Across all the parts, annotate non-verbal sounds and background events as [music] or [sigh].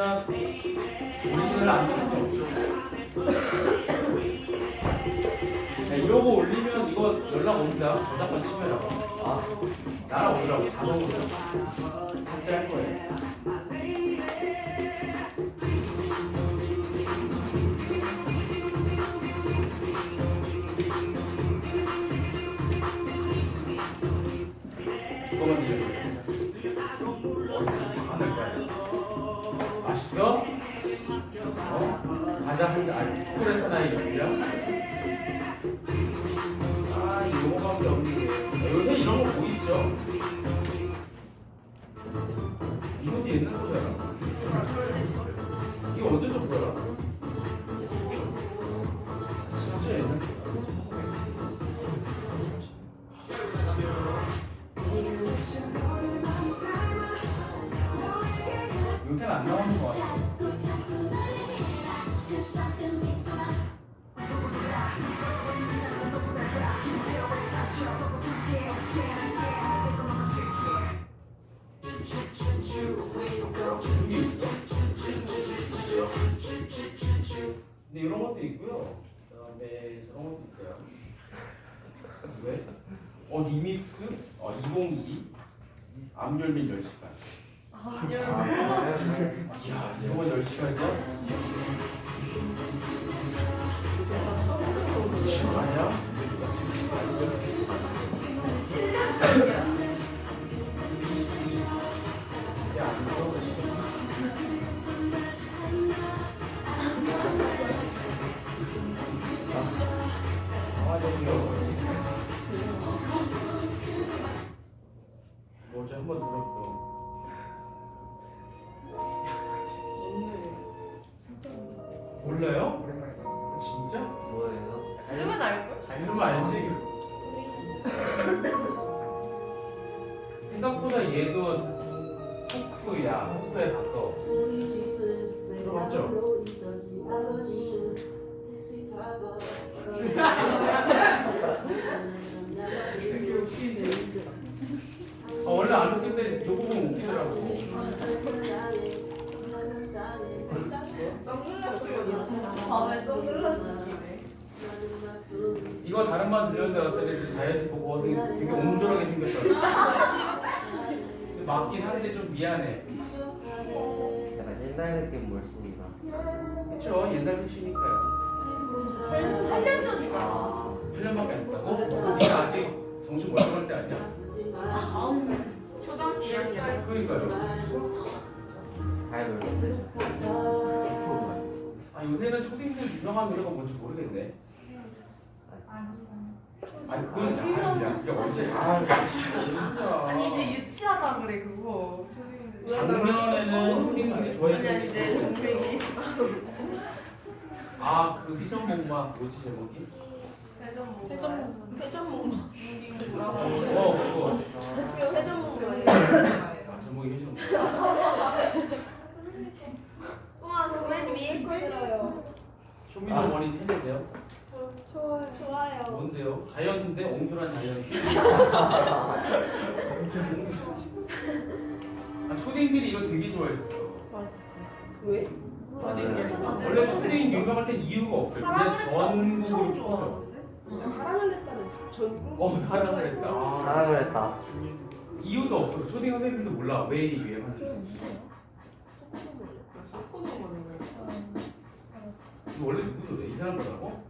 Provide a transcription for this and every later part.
없죠. 자, 이러고 올리면 이거 연락 옵니다. 저작권 침해라고. 아, 날아오더라고 자동으로. 삭제할 거예요. 과자 한 잔, 초콜릿 하나에 몇이야? 아, 이 용어밖에 없는데. 요새 이런 거 보이죠? 이거지 옛날 거잖아. 이거 언제 적 거야? 진짜 옛날 거야. 요새는 안 나오는 거 같아. 왜? 어 리믹스, 어 2022, 암열민 10시간. 아, 이야, 이건 10시간이야? 미친 거 아니야? 야, 몰라요? 다른 반 어떤 애들이 다이어트 보고 되게, 되게 옹졸하게. 근데 맞긴 한데 좀 미안해. 약간 옛날 느낌 몰습니다. 그쵸? 옛날 소시니까요. 8년 전이다 아, 8년밖에 안 됐다고? 네가 아직 정신 멀쩡할 때 아니야? 초등학교 1학년 그러니까요. 잘 놀던데. 아 요새는 초딩들 유명한 노래가 뭔지 모르겠네. 아니 그건 아니야. 이게 언제? 아 진짜. 아니 이제 유치하다 그래 그거 작년에는 초딩들이 아니 아니 좋아했던 내게 동생이 아그 희전목마 뭐지 제목이? 회전목 회전목 회전목 어 그거. 학교 회전목 아 제목이 희전목. 우와 너맨 위에 걸 들어요 쇼미더 원이 틀린데요? 좋아요 좋아요 뭔데요? 자이언트인데 옹졸한 자이언트. [laughs] 아 초딩들이 이거 되게 좋아했어. 왜? 원래 초딩 유명할 땐 이유가 없어요. 그냥 전국으로 퍼져. 사랑을 했다는 전국 어 사랑을 했다. 아, 사랑을 했다. 이유도 없어. 초딩 선생님들도 몰라 왜이 유행하는지. 이거 원래 누구 노래? 이 사람 거라고?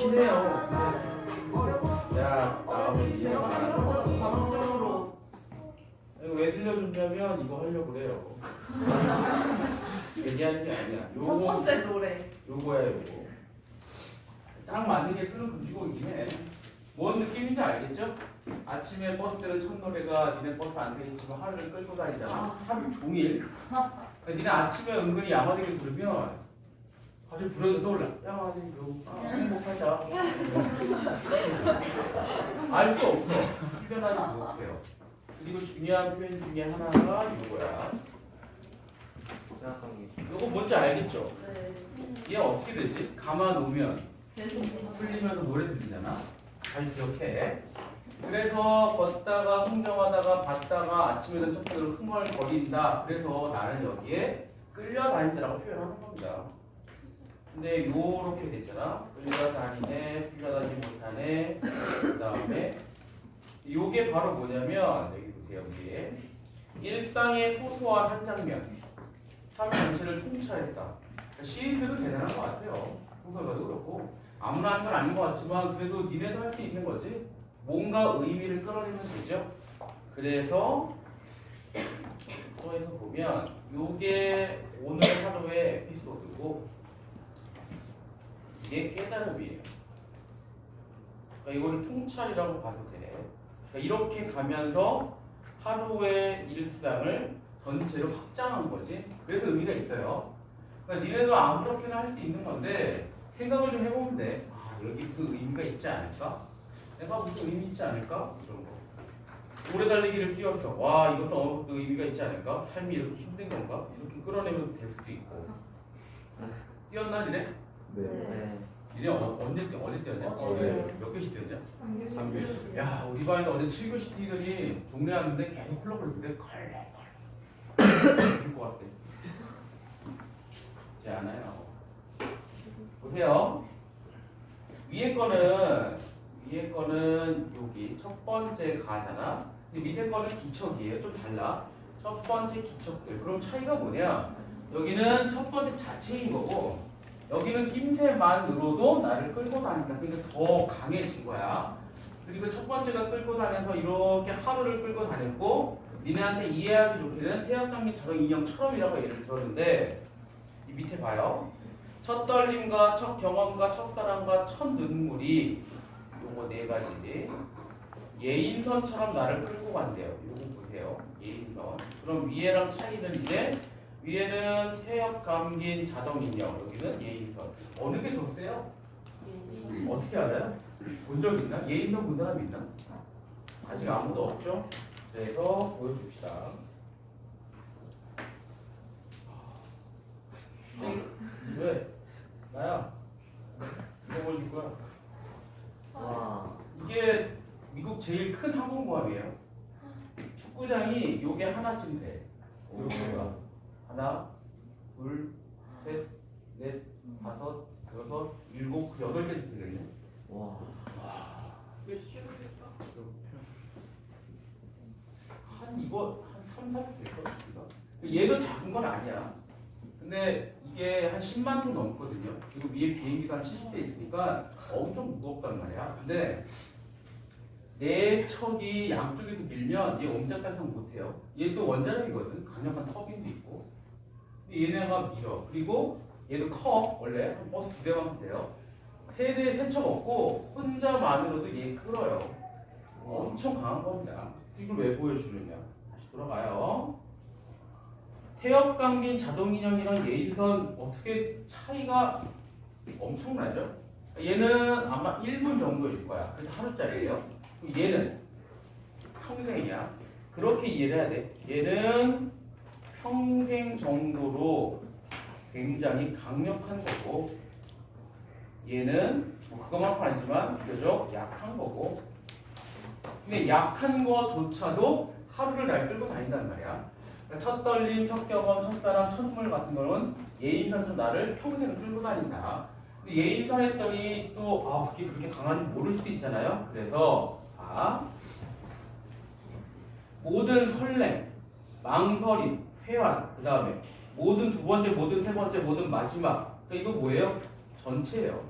좋긴 해요. 야, 나하고 이해가 안 가. 방송으로 이거 왜 들려줬냐면 이거 하려고 그래요. [laughs] 얘기하는 게 아니야. 첫 요거, 번째 노래 요거야, 요거. 딱 맞는 게 쓰는 금지곡이긴 해. 뭔 느낌인지 알겠죠? 아침에 버스 때는 첫 노래가 니네 버스 안 되겠지만 하루를 끌고 다니잖아. 아. 하루 종일. [laughs] 그러니까 니네 아침에 은근히 야마디를 들으면 갑자기 불현듯 떠올라. 야마디로 아, 행복하자. [laughs] 알 수 없어. 표현하지 못해요. 그리고 중요한 표현 중에 하나가 이거야. 생각한 게 이거 뭔지 알겠죠? 네. 얘 어떻게 되지? 가만 놓으면 계속 풀리면서 노래 들리잖아. 잘 기억해. 그래서 걷다가 흥정하다가 봤다가 아침에는 첫째로 흥얼거린다. 그래서 나는 여기에 끌려다닌다라고 표현하는 겁니다. 근데 요렇게 됐잖아. 끌려다니네, 끌려다니지 못하네. 그 다음에 요게 바로 뭐냐면 여기 보세요. 여기에 일상의 소소한 한 장면, 삶 전체를 통찰했다. 그러니까 시인들은 대단한 것 같아요. 소설가도 그렇고 아무나 하는 건 아닌 것 같지만 그래도 니네도 할 수 있는 거지. 뭔가 의미를 끌어내면 되죠. 그래서 숙소에서 보면 요게 오늘 하루의 에피소드고 이게 깨달음이에요. 그러니까 이거를 통찰이라고 봐도 돼. 그러니까 이렇게 가면서 하루의 일상을 전체로 확장한 거지. 그래서 의미가 있어요. 그러니까 니네도 아무렇게나 할 수 있는 건데 생각을 좀 해보면 돼. 아, 여기 무슨 의미가 있지 않을까? 내가 무슨 의미 있지 않을까? 이런 거. 오래 달리기를 뛰었어. 와, 이것도 어느 정도 의미가 있지 않을까? 삶이 이렇게 힘든 건가? 이렇게 끌어내면 될 수도 있고. 뛰었나 니네? 네. 니네 어, 언제 뛰 언제 뛰었냐? 어제. 몇 교시 뛰었냐? 3교시. 야, 우리 반에도 어제 7교시 뛰더니 종례 하는데 계속 콜록거리는데 컬레 컬레 죽을 것 같아. 쉽지 않아요. 보세요. 위에 거는 위에 거는 여기 첫 번째 가잖아. 근데 밑에 거는 기척이에요. 좀 달라. 첫 번째 기척들. 그럼 차이가 뭐냐? 여기는 첫 번째 자체인 거고 여기는 낌새만으로도 나를 끌고 다닌다. 그러니까 더 강해진 거야. 그리고 첫 번째가 끌고 다녀서 이렇게 하루를 끌고 다녔고 니네한테 이해하기 좋게는 저런 인형처럼이라고 예를 들었는데 이 밑에 봐요. 첫 떨림과 첫 경험과 첫 사랑과 첫 눈물이 요거 네 가지 예인선처럼 나를 끌고 간대요. 요거 보세요. 예인선. 그럼 위에랑 차이는 이제 위에는 새역 감긴 자동 인형 여기는 예인선. 어느 게 더 세요? 어떻게 알아요? 본 적 있나? 예인선 본 사람 있나? 아직 아무도 없죠? 그래서 보여줍시다. 왜? 나야. 이거 보여줄 거야. 와. 이게 미국 제일 큰 항공모함이에요. 축구장이 요게 하나쯤 돼. 요거가 하나, 둘, 셋, 넷, 다섯, 여섯, 일곱, 여덟 개쯤 되겠네. 와. 한 이거 한 3, 4백 될것 같습니다. 얘도 작은 건 아니야. 근데 이게 한 10만 톤 넘거든요. 그리고 위에 비행기가 한 70대 있으니까 엄청 무겁단 말이야. 근데 내 척이 양쪽에서 밀면 얘 옴짝달싹 못해요. 얘 또 원자력이거든. 강력한 터빈도 있고. 얘네가 밀어. 그리고 얘도 커. 원래 한 버스 두 대만 돼요. 세 대에 세척 없고 혼자만으로도 얘 끌어요. 엄청 강한 겁니다. 이걸 왜 보여주느냐? 다시 돌아가요. 태엽 감긴 자동 인형이랑 예인선 어떻게 차이가 엄청나죠? 얘는 아마 1분 정도일 거야. 그래서 하루짜리예요. 얘는 평생이야. 그렇게 이해를 해야 돼. 얘는 평생 정도로 굉장히 강력한 거고 얘는 뭐 그거만큼 아니지만 비교적 약한 거고 근데 약한 거조차도 하루를 날 끌고 다닌단 말이야. 그러니까 첫 떨림, 첫 경험, 첫사랑, 첫물 같은 거는 예인선처럼 나를 평생 끌고 다닌다. 근데 예인선 했더니 또 아, 그게 그렇게 강한지 모를 수 있잖아요. 그래서 봐. 모든 설렘, 망설임, 회환, 그 다음에 모든 두 번째, 모든 세 번째, 모든 마지막. 그러니까 이거 뭐예요? 전체예요.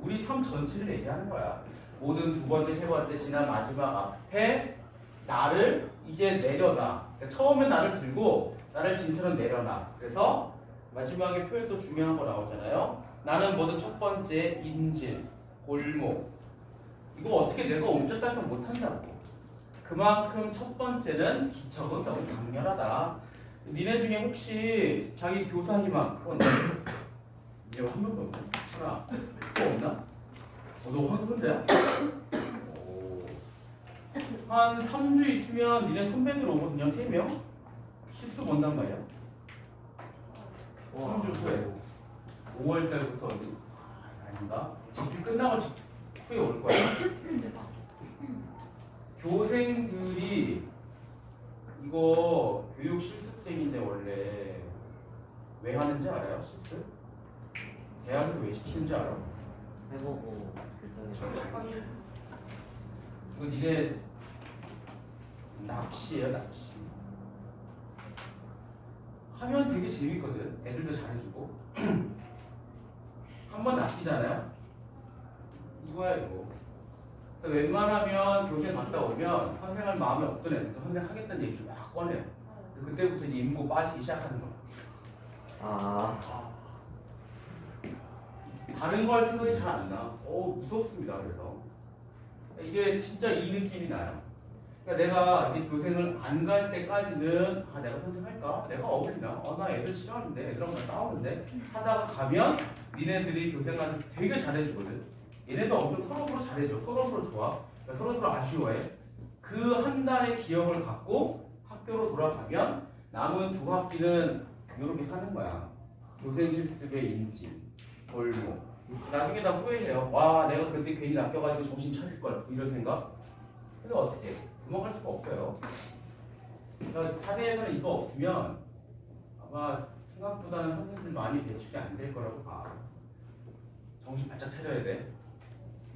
우리 삶 전체를 얘기하는 거야. 모든 두 번째, 세 번째, 지난 마지막 앞에 나를 이제 내려놔. 그러니까 처음에 나를 들고 나를 진처럼 내려놔. 그래서 마지막에 표현도 중요한 거 나오잖아요. 나는 뭐든 첫 번째 인질, 골목. 이거 어떻게 내가 옴짝달싹 못한다고. 그만큼 첫 번째는 기척은 너무 강렬하다. 니네 중에 혹시 자기 교사 희망 그건 이제 한 명도 없나? 하나 또 없나? 어, 너 한군데야? 한 3주 있으면 니네 선배들 오거든요 3명 실수 본단 말이야 와. 3주 후에 5월 달부터 어디 아닌가? 직기 끝나고 직 후에 올 거야 교생들이 이거 교육 실습생인데 원래 왜 하는지 알아요? 실습? 대학에서 왜 시키는지 알아? 해보고 결정해서. 이거 니네 낚시예요 낚시 하면 되게 재밌거든 애들도 잘해주고 [clears throat] 한 번 낚이잖아요 이거야 이거 웬만하면 교생 갔다 오면 선생할 마음에 없던 애들도 선생 하겠다는 얘기를 막 꺼내요 그래서 그때부터 이제 인고 빠지기 시작하는 거야 아. 다른 거 할 생각이 잘 안 나. 어 무섭습니다. 그래서 이게 진짜 이 느낌이 나요. 그러니까 내가 이제 교생을 안 갈 때까지는 아 내가 선생할까? 내가 어울리나? 어나 애들 싫어하는데 애들하고 나 싸우는데 하다가 가면 니네들이 교생한테 되게 잘해주거든. 얘네도 엄청 서로 서로 잘해줘. 서로 서로 좋아. 그러니까 서로 서로 아쉬워해. 그 한 달의 기억을 갖고 학교로 돌아가면 남은 두 학기는 이렇게 사는 거야. 교생 실습의 인지, 골목. 나중에 다 후회해요. 와, 내가 그때 괜히 낚여가지고 정신 차릴 걸 이런 생각. 근데 어떻게? 도망갈 수가 없어요. 그러니까 사대에서는 이거 없으면 아마 생각보다는 선생님들 많이 배출이 안 될 거라고 봐. 정신 바짝 차려야 돼.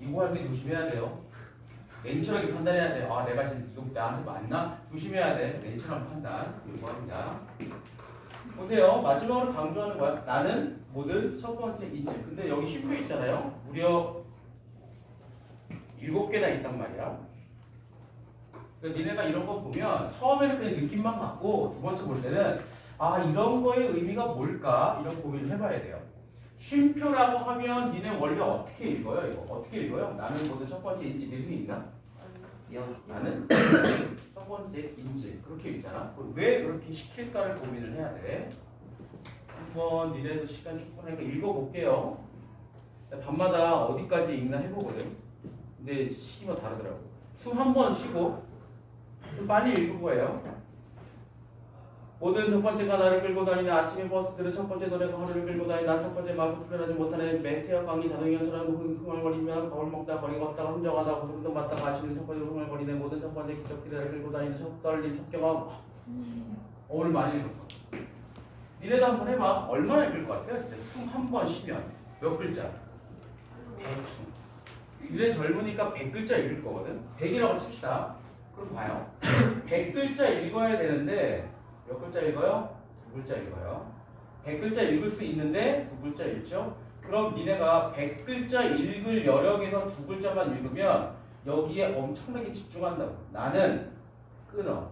이거 할 때 조심해야 돼요. 냉철하게 판단해야 돼. 아, 내가 지금 이거 나한테 맞나? 조심해야 돼. 냉철한 판단. 이거 합니다. 보세요. 마지막으로 강조하는 거야. 나는 뭐든 첫 번째 인질. 근데 여기 쉼표 있잖아요. 무려 일곱 개나 있단 말이야. 그러니까 니네가 이런 거 보면 처음에는 그냥 느낌만 갖고 두 번째 볼 때는 아 이런 거의 의미가 뭘까 이런 고민을 해봐야 돼요. 쉼표라고 하면 니네 원래 어떻게 읽어요? 이거 어떻게 읽어요? 나는 뭐든 첫 번째 인질 이름이 있나? 영. 나는 첫 번째 인질 그렇게 읽잖아. 왜 그렇게 시킬까를 고민을 해야 돼. 한번 니네도 시간 충분하니까 읽어볼게요. 밤마다 어디까지 읽나 해보거든. 근데 시기가 다르더라고. 숨 한 번 쉬고 좀 빨리 읽을 거예요. 모든 첫 번째가 나를 끌고 다니는 아침의 버스들은 첫 번째 노래가 하루를 끌고 다니는 첫 번째 마스 풀려나지 못하는 매태어 강이 자동이처럼 흥얼거리며 밥을 먹다 거리 걷다가 흥정하다 고소름도 맞다가 아침에 첫 번째 흥얼거리는 모든 첫 번째 기적들이 나를 끌고 다니는 첫 떨림 첫 경험. 어, 오늘 많이 읽었어. 니네도 한번 해봐. 얼마나 읽을 것 같아? 숨한번 쉬면 몇 글자? 대충 니네 젊으니까 100글자 읽을 거거든? 100이라고 칩시다. 그럼 봐요. 100글자 읽어야 되는데 몇 글자 읽어요? 두 글자 읽어요. 100글자 읽을 수 있는데 두 글자 읽죠? 그럼 니네가 100글자 읽을 여력에서 두 글자만 읽으면 여기에 엄청나게 집중한다고. 나는 끊어.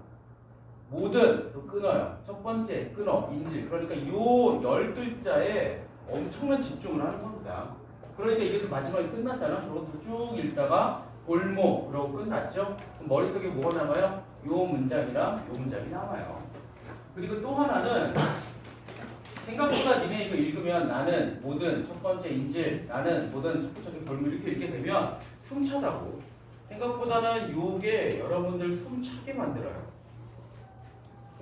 모든 또 끊어요. 첫 번째 끊어. 인질. 그러니까 요 열 글자에 엄청난 집중을 하는 겁니다. 그러니까 이게 또 마지막에 끝났잖아. 그것도 쭉 읽다가 골목 그러고 끝났죠? 머릿속에 뭐가 남아요? 요 문장이랑 요 문장이 남아요. 그리고 또 하나는 생각보다 니네 이거 읽으면 나는 모든 첫 번째 인질, 나는 모든 첫 번째 골목 이렇게 읽게 되면 숨차다고. 생각보다는 요게 여러분들 숨차게 만들어요.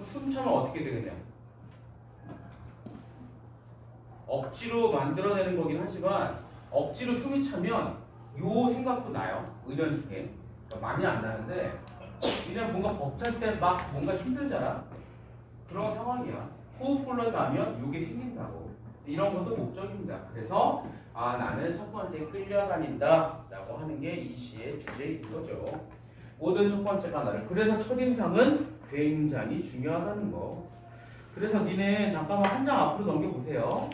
숨차면 어떻게 되겠냐? 억지로 만들어내는 거긴 하지만 억지로 숨이 차면 요 생각도 나요. 의견 중에 그러니까 많이 안 나는데 그냥 뭔가 벅찰 때 막 뭔가 힘들잖아. 그런 상황이야. 호흡 올라가면 요게 생긴다고. 이런 것도 목적입니다. 그래서 아 나는 첫 번째 끌려다닌다라고 하는 게 이 시의 주제인 거죠. 모든 첫 번째가 나를. 그래서 첫인상은 굉장히 중요하다는 거. 그래서 니네 잠깐만 한 장 앞으로 넘겨보세요.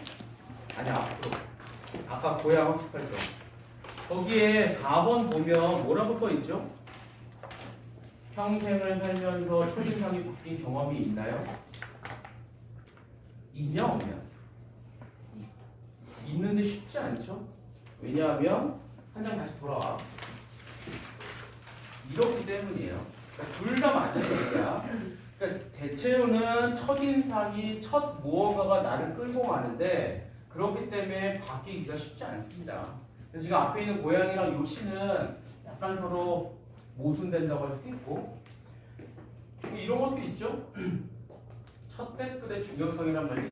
아니 앞으로. 아까 고향 학습할 때. 거기에 4번 보면 뭐라고 써 있죠? 평생을 살면서 첫인상이 바뀐 경험이 있나요? 있냐 없냐? 있는데 쉽지 않죠? 왜냐하면 한 장 다시 돌아와. 이렇기 때문이에요. 그러니까 둘다 얘기야. 그러니까 대체로는 첫 인상이 첫 무언가가 나를 끌고 가는데 그렇기 때문에 바뀌기가 쉽지 않습니다. 그래서 지금 앞에 있는 고양이랑 요시는 약간 서로 모순된다고 할 수도 있고 뭐 이런 것도 있죠. [clears throat] 첫 댓글의 중요성이란 말이